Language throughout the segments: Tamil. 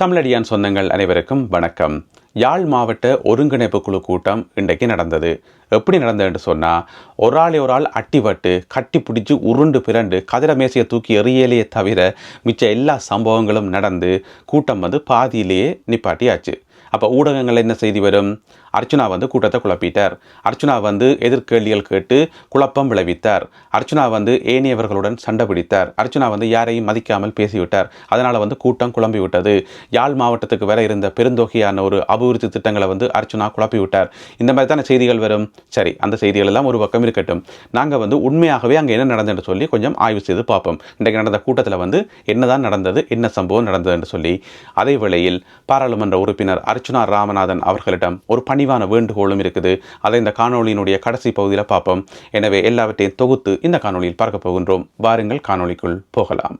தமிழடியான் சொந்தங்கள் அனைவருக்கும் வணக்கம். யாழ் மாவட்ட ஒருங்கிணைப்பு குழு கூட்டம் இன்றைக்கு நடந்தது. எப்படி நடந்ததுன்னு சொன்னால் ஒரு ஆளை ஒரு ஆள் அட்டிவட்டு கட்டி பிடிச்சி உருண்டு பிறண்டு கதிர மேசையை தூக்கி எறியலையே தவிர மிச்ச எல்லா சம்பவங்களும் நடந்து கூட்டம் வந்து பாதியிலேயே நிப்பாட்டியாச்சு. அப்போ ஊடகங்கள் என்ன செய்தி வரும்? அர்ச்சனா வந்து கூட்டத்தை குழப்பிட்டார். அர்ச்சனா வந்து எதிர்கேள்விகள் கேட்டு குழப்பம் விளைவித்தார். அர்ச்சனா வந்து ஏனியவர்களுடன் சண்டை பிடித்தார். அர்ச்சனா வந்து யாரையும் மதிக்காமல் பேசிவிட்டார். அதனால் வந்து கூட்டம் குழம்பி விட்டது யாழ் மாவட்டத்துக்கு வர இருந்த பெருந்தொகையான ஒரு அபிவிருத்தி திட்டங்களை வந்து அர்ச்சனா குழப்பி விட்டார் இந்த மாதிரி தானே செய்திகள் வரும்? சரி அந்த செய்திகள் எல்லாம் ஒரு பக்கம் இருக்கட்டும். நாங்கள் வந்து உண்மையாகவே அங்கே என்ன நடந்ததுன்னு சொல்லி கொஞ்சம் ஆய்வு செய்து பார்ப்போம். இன்றைக்கு நடந்த கூட்டத்தில் வந்து என்னதான் நடந்தது என்ன சம்பவம் நடந்ததுன்னு சொல்லி. அதே வேளையில் பாராளுமன்ற உறுப்பினர் அர்ச்சனா ராமநாதன் அவர்களிடம் ஒரு பணிவான வேண்டுகோளும் இருக்குது. அதை இந்த காணொலியினுடைய கடைசி பகுதியில் பார்ப்போம். எனவே எல்லாவற்றையும் தொகுத்து இந்த காணொளியில் பார்க்க போகின்றோம். வாருங்கள் காணொளிக்குள் போகலாம்.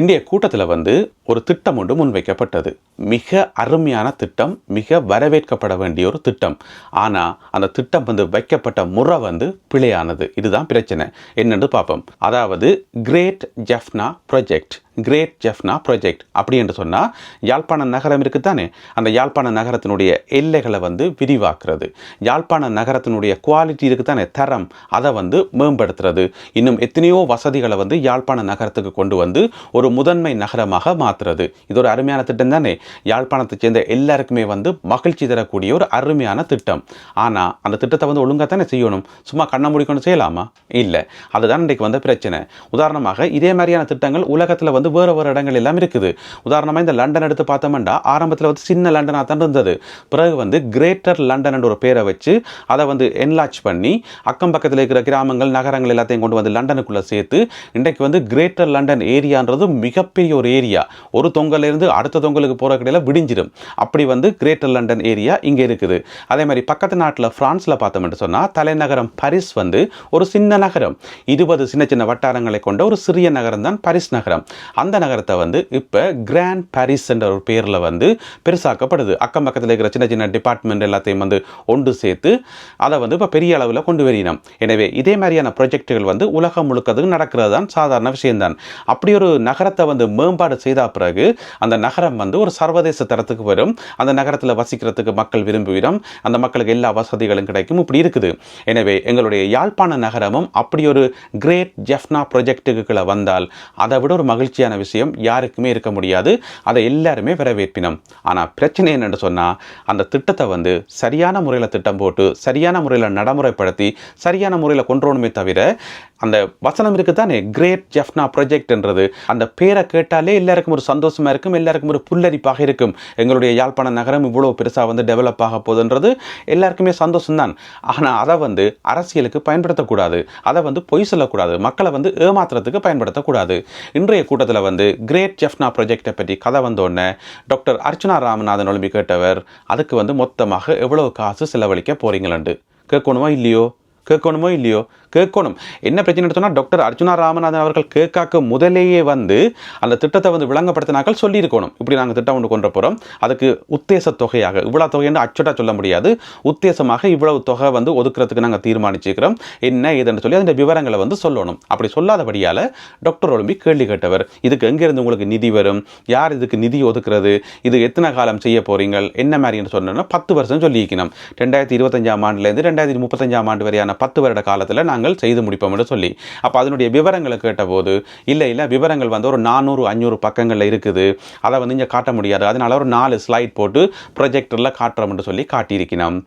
இன்றைய கூட்டத்தில் வந்து ஒரு திட்டம் ஒன்று முன்வைக்கப்பட்டது. மிக அருமையான திட்டம் மிக வரவேற்கப்பட வேண்டிய ஒரு திட்டம். ஆனால் அந்த திட்டம் வந்து வைக்கப்பட்ட முறை வந்து பிழையானது. இதுதான் பிரச்சனை. என்னென்று பார்ப்போம். அதாவது great Jaffna project great Jaffna project அப்படி என்று சொன்னால் யாழ்ப்பாண நகரம் இருக்குது தானே அந்த யாழ்ப்பாண நகரத்தினுடைய எல்லைகளை வந்து விரிவாக்குறது. யாழ்ப்பாண நகரத்தினுடைய குவாலிட்டி இருக்குது தானே தரம். அதை வந்து மேம்படுத்துறது. இன்னும் எத்தனையோ வசதிகளை வந்து யாழ்ப்பாண நகரத்துக்கு கொண்டு வந்து ஒரு முதன்மை நகரமாக மாற்றுறது இது ஒரு அருமையான திட்டம் தானே? யாழ்ப்பாணத்தை சேர்ந்த எல்லாருக்குமே வந்து மகிழ்ச்சி தரக்கூடிய ஒரு அருமையான திட்டம். ஆனால் அந்த திட்டத்தை வந்து ஒழுங்காக தானே செய்யணும்? சும்மா கண்ணை மூடிக்கொண்டு செய்யலாமா? இல்லை. அதுதான் இன்றைக்கு வந்த பிரச்சனை. உதாரணமாக இதே மாதிரியான திட்டங்கள் உலகத்தில் வந்து வேறு வேறு இடங்கள் எல்லாம் இருக்குது. உதாரணமாக இந்த லண்டன் எடுத்து பார்த்தோம்னா ஆரம்பத்தில் வந்து சின்ன லண்டனாக தான் இருந்தது. பிறகு வந்து கிரேட்டர் லண்டன் என்ற ஒரு பேரை வச்சு அதை வந்து என்லார்ஜ் பண்ணி அக்கம் பக்கத்தில் இருக்கிற கிராமங்கள் நகரங்கள் எல்லாத்தையும் கொண்டு வந்து லண்டனுக்குள்ளே சேர்த்து இன்றைக்கு வந்து கிரேட்டர் லண்டன் ஏரியான்றது மிகப்பெரிய ஒரு ஏரியா. ஒரு தொங்கலிருந்து அடுத்த தொங்கலுக்கு போகிற கடையில் விடிஞ்சிடும் அப்படி வந்து கிரேட்டர் லண்டன் ஏரியா இங்கே இருக்குது. அதே மாதிரி பக்கத்து நாட்டில் ஃப்ரான்ஸில் பார்த்தோம்னு சொன்னால் தலைநகரம் பரிஸ் வந்து ஒரு சின்ன நகரம். இருபது சின்ன சின்ன வட்டாரங்களை கொண்ட ஒரு சிறிய நகரம் தான் பரிஸ் நகரம். அந்த நகரத்தை வந்து இப்போ கிராண்ட் பாரிஸ் என்ற ஒரு பேரில் வந்து பெருசாக்கப்படுது. அக்கம் பக்கத்தில் இருக்கிற சின்ன சின்ன டிபார்ட்மெண்ட் எல்லாத்தையும் வந்து ஒன்று சேர்த்து அதை வந்து இப்போ பெரிய அளவில் கொண்டு வரணும் எனவே இதே மாதிரியான ப்ரொஜெக்டுகள் வந்து உலகம் முழுக்கதுக்கு நடக்கிறது தான் சாதாரண விஷயம்தான். அப்படி ஒரு நகரத்தை வந்து மேம்பாடு செய்தால் பிறகு அந்த நகரம் வந்து ஒரு சர்வதேச தரத்துக்கு வரும். அந்த நகரத்தில் வசிக்கிறதுக்கு மக்கள் விரும்புகிறோம் அந்த மக்களுக்கு எல்லா வசதிகளும் கிடைக்கும். இப்படி இருக்குது. எனவே எங்களுடைய யாழ்ப்பாண நகரமும் அப்படி ஒரு கிரேட் ஜெஃப்னா ப்ரொஜெக்டுக்குள்ளே வந்தால் அதை விட ஒரு மகிழ்ச்சியான விஷயம் யாருக்குமே இருக்க முடியாது. அதை எல்லாருமே வரவேற்பினோம். ஆனால் பிரச்சனை என்னென்னு சொன்னால் அந்த திட்டத்தை வந்து சரியான முறையில் திட்டம் போட்டு சரியான முறையில் நடைமுறைப்படுத்தி சரியான முறையில் கொண்டு தவிர அந்த வசனம் இருக்குதானே? கிரேட் ஜெஃப்னா ப்ரொஜெக்ட்ன்றது அந்த பேரை கேட்டாலே எல்லாருக்கும் ஒரு சந்தோஷமாக இருக்கும் எல்லாருக்கும் ஒரு புல்லரிப்பாக இருக்கும். எங்களுடைய யாழ்ப்பாண நகரம் இவ்வளோ பெருசாக வந்து டெவலப் ஆக போகுதுன்றது எல்லாருக்குமே சந்தோஷம்தான். ஆனால் அதை வந்து அரசியலுக்கு பயன்படுத்தக்கூடாது. அதை வந்து பொய் சொல்லக்கூடாது. மக்களை வந்து ஏமாத்துறதுக்கு பயன்படுத்தக்கூடாது. இன்றைய கூட்டத்தில் வந்து கிரேட் ஜெஃப்னா ப்ரொஜெக்டை பற்றி கதை வந்தோடனே டாக்டர் அர்ச்சனா ராமநாதன் ஒளிம்பி கேட்டவர் அதுக்கு வந்து மொத்தமாக எவ்வளோ காசு செலவழிக்க போகிறீங்களண்டு கேட்கணுமா இல்லையோ? கேட்கணுமோ இல்லையோ? கேட்கணும். என்ன பிரச்சனை சொன்னால் டாக்டர் அர்ஜுனா ராமநாதன் அவர்கள் கேட்காக்க முதலேயே வந்து அந்த திட்டத்தை வந்து விளங்கப்படுத்தினாக்கள் சொல்லியிருக்கணும். இப்படி நாங்கள் திட்டம் ஒன்று கொண்டு போகிறோம் அதுக்கு உத்தேச தொகையாக இவ்வளோ தொகைன்னு அச்சுட்டா சொல்ல முடியாது. உத்தேசமாக இவ்வளவு தொகை வந்து ஒதுக்குறதுக்கு நாங்கள் தீர்மானிச்சுக்கிறோம். என்ன ஏதுன்னு சொல்லி அதன் விவரங்களை வந்து சொல்லணும். அப்படி சொல்லாதபடியால் டாக்டர் ஒலிம்பி கேள்வி கேட்டவர் இதுக்கு எங்கேருந்து உங்களுக்கு நிதி வரும்? யார் இதுக்கு நிதி ஒதுக்குறது? இது எத்தனை காலம் செய்ய போகிறீங்கள் என்ன மாதிரின்னு சொன்னோன்னா பத்து வருஷம் சொல்லியிருக்கணும். ரெண்டாயிரத்தி இருபத்தஞ்சாம் ஆண்டுலேருந்து ரெண்டாயிரத்தி முப்பத்தஞ்சாம் ஆண்டு வரையான பத்து வருட காலத்தில் நாங்கள் செய்து முடிப்போம்னு சொல்லி. அப்போ அதனுடைய விவரங்களை கேட்டபோது இல்லை இல்லை விவரங்கள் வந்து ஒரு நானூறு அஞ்சூறு பக்கங்களில் இருக்குது. அதை வந்து இங்கே காட்ட முடியாது. அதனால ஒரு நாலு ஸ்லைட் போட்டு ப்ரொஜெக்டரில் காட்டுறோம்னு சொல்லி காட்டியிருக்கணும்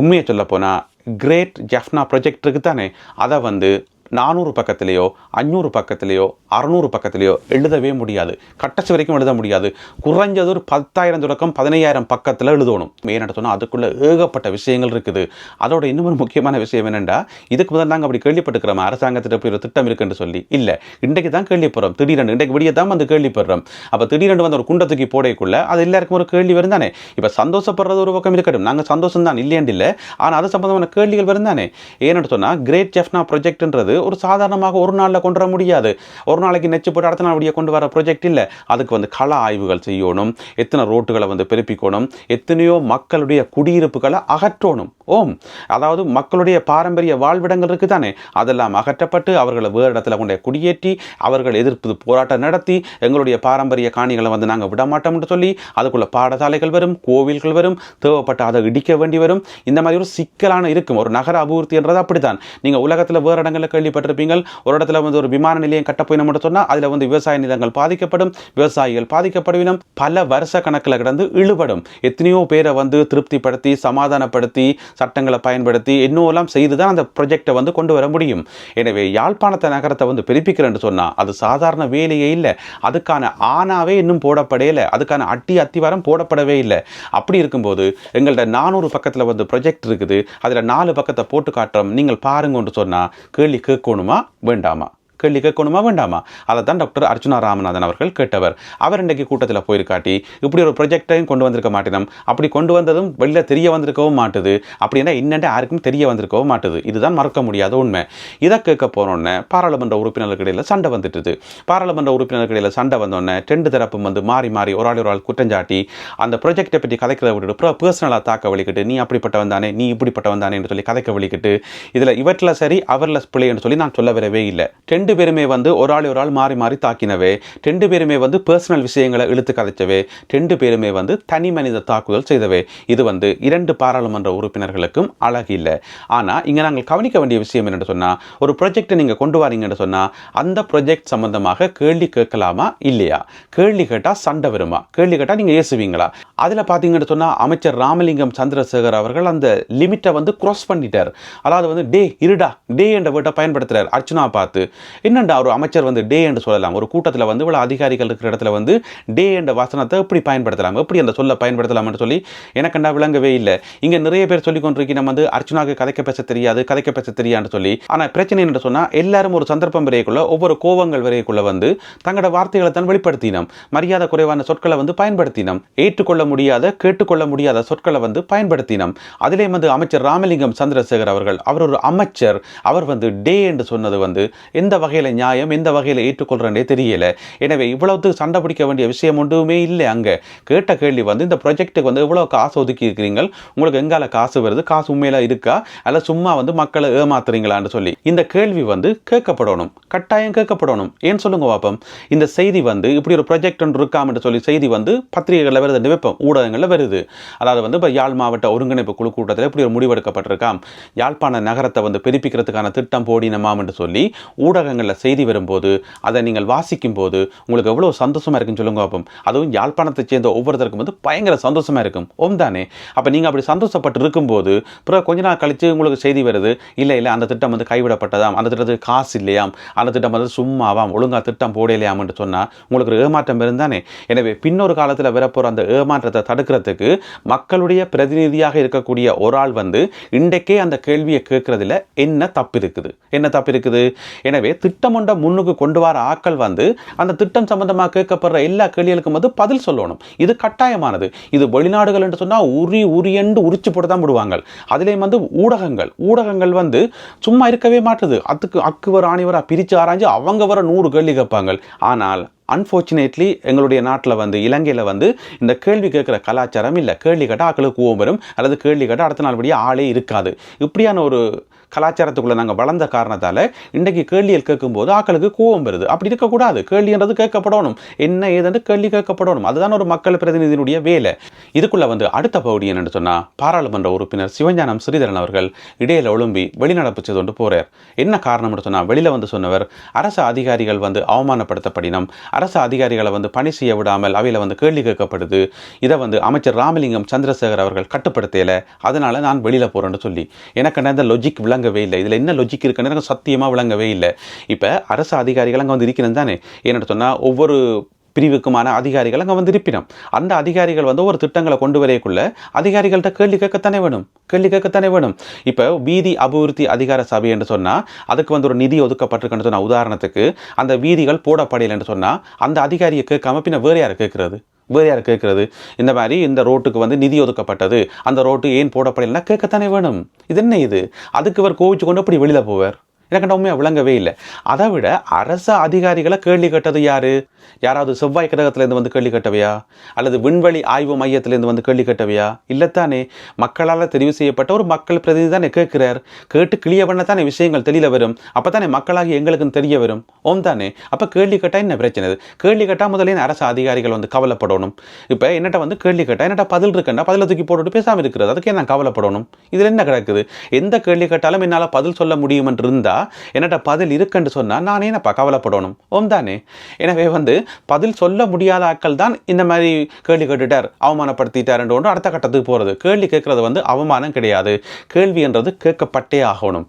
உண்மையை சொல்ல போனால் கிரேட் ஜெஃப்னா ப்ரொஜெக்ட் இருக்குது தானே. அதை வந்து நானூறு பக்கத்திலேயோ அஞ்சூறு பக்கத்திலேயோ அறநூறு பக்கத்திலேயோ எழுதவே முடியாது. கட்டச்சு வரைக்கும் எழுத முடியாது. குறைஞ்சது ஒரு பத்தாயிரம் தொடக்கம் பதினையாயிரம் பக்கத்தில் எழுதணும். மெயின் சொன்னால் அதுக்குள்ளே ஏகப்பட்ட விஷயங்கள் இருக்குது. அதோட இன்னும் ஒரு முக்கியமான விஷயம் என்னென்னா இதுக்கு முதல் நாங்கள் அப்படி கேள்விப்பட்டுக்கிறோம். அரசாங்கத்திட்ட போய் ஒரு திட்டம் இருக்குன்னு சொல்லி. இல்லை இன்றைக்கு தான் கேள்விப்படுறோம். திடீரென்று இன்றைக்கு விடிய தான் வந்து கேள்விப்படுறோம். அப்போ திடீரென்று வந்து ஒரு குண்டத்துக்கு போடைக்குள்ள அது எல்லாருக்கும் ஒரு கேள்வி வரும் தானே? இப்போ சந்தோஷப்படுறது ஒரு பக்கம் இருக்கட்டும். நாங்கள் சந்தோஷம் தான் இல்லையாண்டு இல்லை. ஆனால் அது சம்பந்தமான கேள்விகள் வரும் தானே? ஏன்னு சொன்னால் கிரேட் ஜெஃப்னா ப்ரொஜெக்ட்ன்றது ஒரு சாதாரணமாக ஒரு நாளில் கொண்டு வர முடியாது. ஒரு நாளைக்கு நெச்சு போட்டு அடுத்த நாள் கொண்டு வர ப்ரொஜெக்ட் இல்லை. அதுக்கு வந்து கள ஆய்வுகள் செய்யணும். எத்தனை ரோட்டுகளை வந்து பெருப்பிக்கணும். எத்தனையோ மக்களுடைய குடியிருப்புகளை அகற்றணும். ஓம். அதாவது மக்களுடைய பாரம்பரிய வாழ்விடங்கள் இருக்குது தானே அதெல்லாம் அகற்றப்பட்டு அவர்களை வேறு இடத்துல கொண்டு குடியேற்றி அவர்கள் எதிர்ப்பு போராட்டம் நடத்தி எங்களுடைய பாரம்பரிய காணிகளை வந்து நாங்கள் விட மாட்டோம்னு சொல்லி அதுக்குள்ள பாடசாலைகள் வரும் கோவில்கள் வரும் தேவைப்பட்ட அதை இடிக்க வேண்டி வரும். இந்த மாதிரி ஒரு சிக்கலான இருக்கும். ஒரு நகர அபிவிருத்தின்றது அப்படித்தான். நீங்கள் உலகத்தில் வேறு இடங்களில் கேள்விப்பட்டிருப்பீங்கள். ஒரு இடத்துல வந்து ஒரு விமான நிலையம் கட்ட போய் நம்ம சொன்னால் அதில் வந்து விவசாய நிலங்கள் பாதிக்கப்படும் விவசாயிகள் பாதிக்கப்படுவினம் பல வருஷ கணக்கில் கிடந்து இழுபடும். எத்தனையோ பேரை வந்து திருப்திப்படுத்தி சமாதானப்படுத்தி சட்டங்களை பயன்படுத்தி இன்னும் செய்து தான் அந்த ப்ரொஜெக்டை வந்து கொண்டு வர முடியும். எனவே யாழ்ப்பாணத்தை நகரத்தை வந்து பெருப்பிக்கிறேன்னு சொன்னால் அது சாதாரண வேலையே இல்லை. அதுக்கான ஆனாவே இன்னும் போடப்படையில அதுக்கான அட்டி அத்திவாரம் போடப்படவே இல்லை. அப்படி இருக்கும்போது எங்கள்கிட்ட நானூறு பக்கத்தில் வந்து ப்ரொஜெக்ட் இருக்குது. அதில் நாலு பக்கத்தை போட்டு காட்டுறோம். நீங்கள் பாருங்கன்னு சொன்னால் கேள்வி இருக்கணுமா வேண்டாமா? கேள்வி கேட்கணுமா வேண்டாமா? அதை தான் டாக்டர் அர்ச்சுனா ராமநாதன் அவர்கள் கேட்டவர். அவர் இன்றைக்கு கூட்டத்தில் போயிருக்காட்டி இப்படி ஒரு ப்ரொஜெக்டையும் கொண்டு வந்திருக்க மாட்டினோம். அப்படி கொண்டு வந்ததும் வெளியில் தெரிய வந்திருக்கவும் மாட்டுது. அப்படின்னா இன்னண்டு யாருக்கும் தெரிய வந்திருக்கவும் மாட்டுது. இதுதான் மறக்க முடியாத உண்மை. இதை கேட்க போனோன்னே பாராளுமன்ற உறுப்பினர்களுக்கு இடையில் சண்டை வந்துட்டுது. பாராளுமன்ற உறுப்பினர்களுக்கு இடையில் சண்டை வந்தோடனே ரெண்டு தரப்பும் வந்து மாறி மாறி ஒரு ஆள் ஒரு ஆள் குற்றஞ்சாட்டி அந்த ப்ரொஜெக்டை பற்றி கதைக்கிறத விட்டுட்டு பர்சனலாக தாக்க வலிக்கிட்டு நீ அப்படிப்பட்ட வந்தானே நீ இப்படிப்பட்ட வந்தானே என்று சொல்லி கதைக்க வலிக்கிட்டு இதில் இவற்றில் சரி அவரில் பிள்ளை என்று சொல்லி நான் சொல்ல வரவே இல்லை. ரெண்டு ரெண்டு பேருமே வந்து ஒரு ஆள் ஒரு ஆள் மாறி மாறி தாக்கினவே ரெண்டு பேருமே வந்து பர்சனல் விஷயங்களை இழுத்து கதைச்சவே ரெண்டு பேருமே வந்து தனி மனித தாக்குதல் செய்தவே. இது வந்து இரண்டு பாராளுமன்ற உறுப்பினர்களுக்கும் அழகு இல்லை. ஆனால் இங்கே நாங்கள் கவனிக்க வேண்டிய விஷயம் என்னென்னு சொன்னால் ஒரு ப்ரொஜெக்டை நீங்கள் கொண்டு வரீங்கன்னு சொன்னால் அந்த ப்ரொஜெக்ட் சம்பந்தமாக கேள்வி கேட்கலாமா இல்லையா? கேள்வி கேட்டால் சண்டை வருமா? கேள்வி கேட்டால் நீங்கள் ஏசுவீங்களா? அதில் பார்த்தீங்கன்னு சொன்னால் அமைச்சர் ராமலிங்கம் சந்திரசேகர் அவர்கள் அந்த லிமிட்டை வந்து க்ராஸ் பண்ணிட்டார். அதாவது வந்து டே இருடா டே என்ற வேர்ட்டை பயன்படுத்துகிறார் அர்ச்சனா பார்த்து. என்னண்டா ஒரு அமைச்சர் வந்து டே என்று சொல்லலாம். ஒரு கூட்டத்தில் வந்து இவ்வளோ அதிகாரிகள் இருக்கிற இடத்துல வந்து டே என்ற வசனத்தை எப்படி பயன்படுத்தலாம்? எப்படி அந்த சொல்ல பயன்படுத்தலாம்னு சொல்லி எனக்கண்டா விளங்கவே இல்லை. இங்கே நிறைய பேர் சொல்லி கொண்டிருக்கீங்க நம்ம வந்து அர்ச்சனாவுக்கு கதைக்க பேச தெரியாது கதைக்க பேச தெரியான்னு சொல்லி. ஆனால் பிரச்சனை என்று சொன்னால் எல்லாரும் ஒரு சந்தர்ப்பம் வரைக்குள்ள ஒவ்வொரு கோவங்கள் வரையக்குள்ள வந்து தங்களோட வார்த்தைகளை தான் வெளிப்படுத்தினோம். மரியாதை குறைவான சொற்களை வந்து பயன்படுத்தினோம். ஏற்றுக்கொள்ள முடியாத கேட்டுக்கொள்ள முடியாத சொற்களை வந்து பயன்படுத்தினோம். அதிலே வந்து அமைச்சர் ராமலிங்கம் சந்திரசேகர் அவர்கள் அவர் ஒரு அமைச்சர். அவர் வந்து டே என்று சொன்னது வந்து எந்த வகையில் நியாயம் எந்த வகையில் ஏற்றுக்கொள்கிறேன்னே தெரியல. எனவே இவ்வளவுக்கு சண்டை பிடிக்க வேண்டிய விஷயம் ஒன்றுமே இல்லை அங்கே. கேட்ட கேள்வி வந்து இந்த ப்ரொஜெக்ட்டுக்கு வந்து இவ்வளோ காசு ஒதுக்கி இருக்கிறீங்க உங்களுக்கு எங்கால காசு வருது காசு உண்மையில இருக்கா? அல்ல சும்மா வந்து மக்களை ஏமாத்துறீங்களான்னு சொல்லி. இந்த கேள்வி வந்து கேட்கப்படணும் கட்டாயம் கேட்கப்படணும். ஏன் சொல்லுங்க பாப்பம். இந்த செய்தி வந்து இப்படி ஒரு ப்ரொஜெக்ட் ஒன்று இருக்காமன்னு சொல்லி செய்தி வந்து பத்திரிகைகளில் வருது வைப்போம் ஊடகங்களில் வருது. அதாவது வந்து இப்போ யாழ் மாவட்ட ஒருங்கிணைப்பு குழு கூட்டத்தில் இப்படி ஒரு முடிவெடுக்கப்பட்டிருக்காம். யாழ்ப்பாண நகரத்தை வந்து பெருப்பிக்கிறதுக்கான திட்டம் போடினமாம் என்று சொல்லி ஊடகங்களில் செய்தி வரும்போது அதை நீங்கள் வாசிக்கும் போது உங்களுக்கு எவ்வளோ சந்தோஷமாக இருக்குன்னு சொல்லுங்க பார்ப்போம் அதுவும் யாழ்ப்பாணத்தை சேர்ந்த ஒவ்வொருத்தருக்கும் வந்து பயங்கர சந்தோஷமாக இருக்கும். ஓம் தானே? அப்போ நீங்கள் அப்படி சந்தோஷப்பட்டு இருக்கும்போது பிறகு கொஞ்ச நாள் கழித்து உங்களுக்கு செய்தி வருது இல்லை இல்லை அந்த திட்டம் வந்து கைவிடப்பட்டதாம் அந்த திட்டத்துக்கு காசு இல்லையாம் அந்த திட்டம் வந்து சும்மாவாம் ஒழுங்காக திட்டம் போடலையாம்னு சொன்னால் உங்களுக்கு ஒரு ஏமாற்றம் இருந்தானே எனவே பின்னொரு காலத்தில் வரப்போகிற அந்த ஏமாற்றத்தை தடுக்கிறதுக்கு மக்களுடைய பிரதிநிதியாக இருக்கக்கூடிய ஒரு ஆள் வந்து இன்றைக்கே அந்த கேள்வியை கேட்குறதுல என்ன தப்பு இருக்குது? என்ன தப்பு இருக்குது? எனவே திட்டம் ஒன்றை முன்னுக்கு கொண்டு வர ஆக்கள் வந்து அந்த திட்டம் சம்பந்தமாக கேட்கப்படுற எல்லா கேள்விகளுக்கும் வந்து பதில் சொல்லணும். இது கட்டாயமானது. இது வெளிநாடுகள் என்று சொன்னால் உரி உரியண்டு உரிச்சு போட்டு தான் விடுவாங்க அதுலேயும் வந்து ஊடகங்கள். ஊடகங்கள் வந்து சும்மா இருக்கவே மாட்டுது. அதுக்கு அக்குவர் ஆணிவரா பிரித்து ஆராய்ஞ்சு அவங்க வர நூறு கேள்வி கேட்பாங்க. ஆனால் அன்ஃபார்ச்சுனேட்லி எங்களுடைய நாட்டில் வந்து இலங்கையில் வந்து இந்த கேள்வி கேட்குற கலாச்சாரம் இல்லை. கேள்வி கேட்டால் ஆக்களுக்கு கோவம் வரும். அல்லது கேள்வி கேட்டால் அடுத்த நாள் படியே ஆளே இருக்காது. இப்படியான ஒரு கலாச்சாரத்துக்குள்ளே நாங்கள் வளர்ந்த காரணத்தால் இன்றைக்கு கேள்விகள் கேட்கும்போது ஆக்களுக்கு கோவம் வருது. அப்படி இருக்கக்கூடாது. கேள்வின்றது கேட்கப்படணும். என்ன ஏதென்று கேள்வி கேட்கப்படணும். அதுதான் ஒரு மக்கள் பிரதிநிதியினுடைய வேலை. இதுக்குள்ளே வந்து அடுத்த பகுதி என்னென்னு சொன்னால் பாராளுமன்ற உறுப்பினர் சிவஞானம் ஸ்ரீதரன் அவர்கள் இடையில ஒழும்பி வெளிநடப்பு செய்து கொண்டு போகிறார் என்ன காரணம்னு சொன்னால் வெளியில் வந்து சொன்னவர் அரசு அதிகாரிகள் வந்து அவமானப்படுத்தப்படினம் அரசு அதிகாரிகளை வந்து பணி செய்ய விடாமல் அவையில் வந்து கேள்வி கேட்கப்படுது. இதை வந்து அமைச்சர் ராமலிங்கம் சந்திரசேகர் அவர்கள் கட்டுப்படுத்தல. அதனால நான் வெளியில் போகிறேன்னு சொல்லி. எனக்கு அந்த லொஜிக் விளங்கவே இல்லை. இதில் என்ன லொஜிக் இருக்குன்னு எனக்கு சத்தியமாக விளங்கவே இல்லை. இப்போ அரசு அதிகாரிகள் அங்கே வந்து இருக்கிறது தானே? என்னென்னு சொன்னால் ஒவ்வொரு பிரிவுக்குமான அதிகாரிகள் அங்கே வந்து இருப்பினோம் அந்த அதிகாரிகள் வந்து ஒரு திட்டங்களை கொண்டு வரையக்குள்ள அதிகாரிகள்கிட்ட கேள்வி கேட்கத்தானே வேணும் கேள்வி கேட்கத்தானே வேணும். இப்போ வீதி அபிவிருத்தி அதிகார சபை என்று சொன்னால் அதுக்கு வந்து ஒரு நிதி ஒதுக்கப்பட்டிருக்குன்னு சொன்னால் உதாரணத்துக்கு அந்த வீதிகள் போடப்படையில்னு சொன்னால் அந்த அதிகாரியை கேட்காம பின்ன வேறு யார் கேட்குறது? வேறு யார் கேட்குறது? இந்த மாதிரி இந்த ரோட்டுக்கு வந்து நிதி ஒதுக்கப்பட்டது அந்த ரோட்டு ஏன் போடப்படலைன்னா கேட்கத்தானே வேணும். இது என்ன இது? அதுக்கு இவர் கோவிச்சு கொண்டு அப்படி வெளியில் போவார்? எனக்கு உண்மையாக விளங்கவே இல்லை. அதை விட அரச அதிகாரிகளை கேள்வி கேட்டது யார்? யாராவது செவ்வாய் கிரகத்திலேருந்து வந்து கேள்வி கேட்டவையா? அல்லது விண்வெளி ஆய்வு மையத்திலேருந்து வந்து கேள்வி கேட்டவையா? இல்லைத்தானே மக்களால் தெரிவு செய்யப்பட்ட ஒரு மக்கள் பிரதிநிதி தானே கேட்கிறார். கேட்டு கிளிய பண்ண தானே விஷயங்கள் தெளிய வரும். அப்போ தானே மக்களாகி எங்களுக்கும் தெரிய வரும். ஓம் தானே. அப்போ கேள்வி கேட்டால் என்ன பிரச்சனை இது? கேள்வி கேட்டால் முதலே அரசு அதிகாரிகள் வந்து கவலைப்படணும்? இப்போ என்னட்ட வந்து கேள்வி கேட்டால் என்னட்ட பதில் இருக்குன்னா பதில தூக்கி போட்டுட்டு பேசாமல் இருக்கிறது. அதுக்கே நான் கவலைப்படணும்? இதில் என்ன கிடக்குது? எந்த கேள்வி கேட்டாலும் என்னால் பதில் சொல்ல முடியும் இருந்தால் கேட்டால் என்னட்ட பதில் இருக்குன்னு சொன்னால் நானே என்னப்பா கவலைப்படணும்? ஓம் தானே. எனவே வந்து பதில் சொல்ல முடியாத ஆட்கள் தான் இந்த மாதிரி கேள்வி கேட்டுட்டார் அவமானப்படுத்திட்டாருன்ற ஒன்று அடுத்த கட்டத்துக்கு போகிறது கேள்வி கேட்கறது வந்து அவமானம் கிடையாது. கேள்வி என்றது கேட்கப்பட்டே ஆகணும்.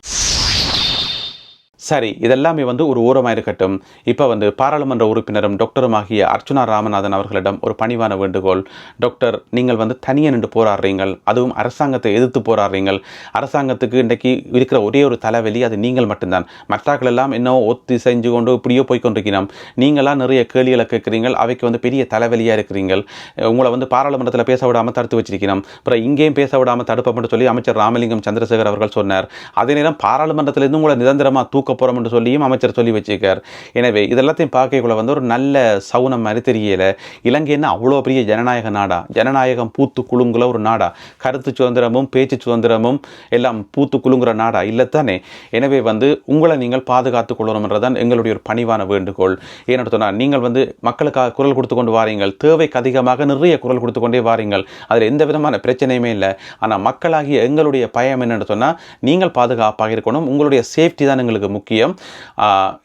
சரி இதெல்லாமே வந்து ஒரு ஓரமாக இருக்கட்டும். இப்போ வந்து பாராளுமன்ற உறுப்பினரும் டாக்டரும் ஆகிய அர்ச்சுனா ராமநாதன் அவர்களிடம் ஒரு பணிவான வேண்டுகோள். டாக்டர் நீங்கள் வந்து தனியாக நின்று போராடுறீங்கள். அதுவும் அரசாங்கத்தை எதிர்த்து போராடுறீங்கள். அரசாங்கத்துக்கு இன்றைக்கு இருக்கிற ஒரே ஒரு தலைவலி அது நீங்கள் மட்டும்தான். மற்றாக்கள் எல்லாம் என்னோ ஒத்து செஞ்சு கொண்டு இப்படியோ போய் கொண்டிருக்கிறோம் நீங்களாம் நிறைய கேள்விகளை கேட்குறீங்கள் அவைக்கு வந்து பெரிய தலைவலியாக இருக்கிறீங்கள் உங்களை வந்து பாராளுமன்றத்தில் பேச விடாமல் தடுத்து வச்சிருக்கிறோம் அப்புறம் இங்கேயும் பேச விடாமல் தடுப்போம்னு சொல்லி அமைச்சர் ராமலிங்கம் சந்திரசேகர் அவர்கள் சொன்னார். அதே நேரம் பாராளுமன்றத்திலிருந்து உங்களை நிரந்தரமாக தூக்க போகிறோம் என்று சொல்லியும் அமைச்சர் சொல்லி வச்சிருக்கார். எனவே இதெல்லாத்தையும் பார்க்கக்குள்ள வந்து ஒரு நல்ல சவுனம் மாதிரி தெரியல. இலங்கைன்னா அவ்வளோ பெரிய ஜனநாயக நாடா? ஜனநாயகம் பூத்து குலுங்குல ஒரு நாடா? கருத்து சுதந்திரமும் பேச்சு சுதந்திரமும் எல்லாம் பூத்து குலுங்குற நாடா? இல்லைத்தானே. எனவே வந்து உங்களை நீங்கள் பாதுகாத்து கொள்ளணும்ன்றதான் எங்களுடைய ஒரு பணிவான வேண்டுகோள். ஏன்னு சொன்னால் நீங்கள் வந்து மக்களுக்காக குரல் கொடுத்து கொண்டு வாரீங்கள். தேவைக்கு அதிகமாக நிறைய குரல் கொடுத்து கொண்டே வாரீங்கள். அதில் எந்த விதமான பிரச்சனையுமே இல்லை. ஆனால் மக்களாகிய எங்களுடைய பயம் என்னென்னு சொன்னால் நீங்கள் பாதுகாப்பாக இருக்கணும். உங்களுடைய சேஃப்டி தான் எங்களுக்கு முக்கியம். முக்கியம்.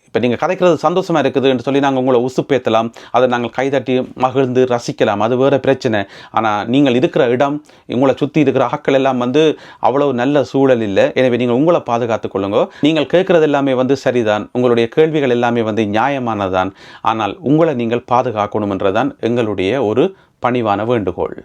இப்போ நீங்கள் கதைக்கிறது சந்தோஷமாக இருக்குதுன்னு சொல்லி நாங்கள் உங்களை உசுப்பேற்றலாம் அதை நாங்கள் கைதட்டி மகிழ்ந்து ரசிக்கலாம். அது வேறு பிரச்சனை. ஆனால் நீங்கள் இருக்கிற இடம் உங்களை சுற்றி இருக்கிற ஆட்கள் எல்லாம் வந்து அவ்வளவு நல்ல சூழல் இல்லை. எனவே நீங்கள் உங்களை பாதுகாத்து கொள்ளுங்க. நீங்கள் கேட்குறது எல்லாமே வந்து சரிதான். உங்களுடைய கேள்விகள் எல்லாமே வந்து நியாயமானதான் ஆனால் உங்களை நீங்கள் பாதுகாக்கணும்ன்றதான் எங்களுடைய ஒரு பணிவான வேண்டுகோள்.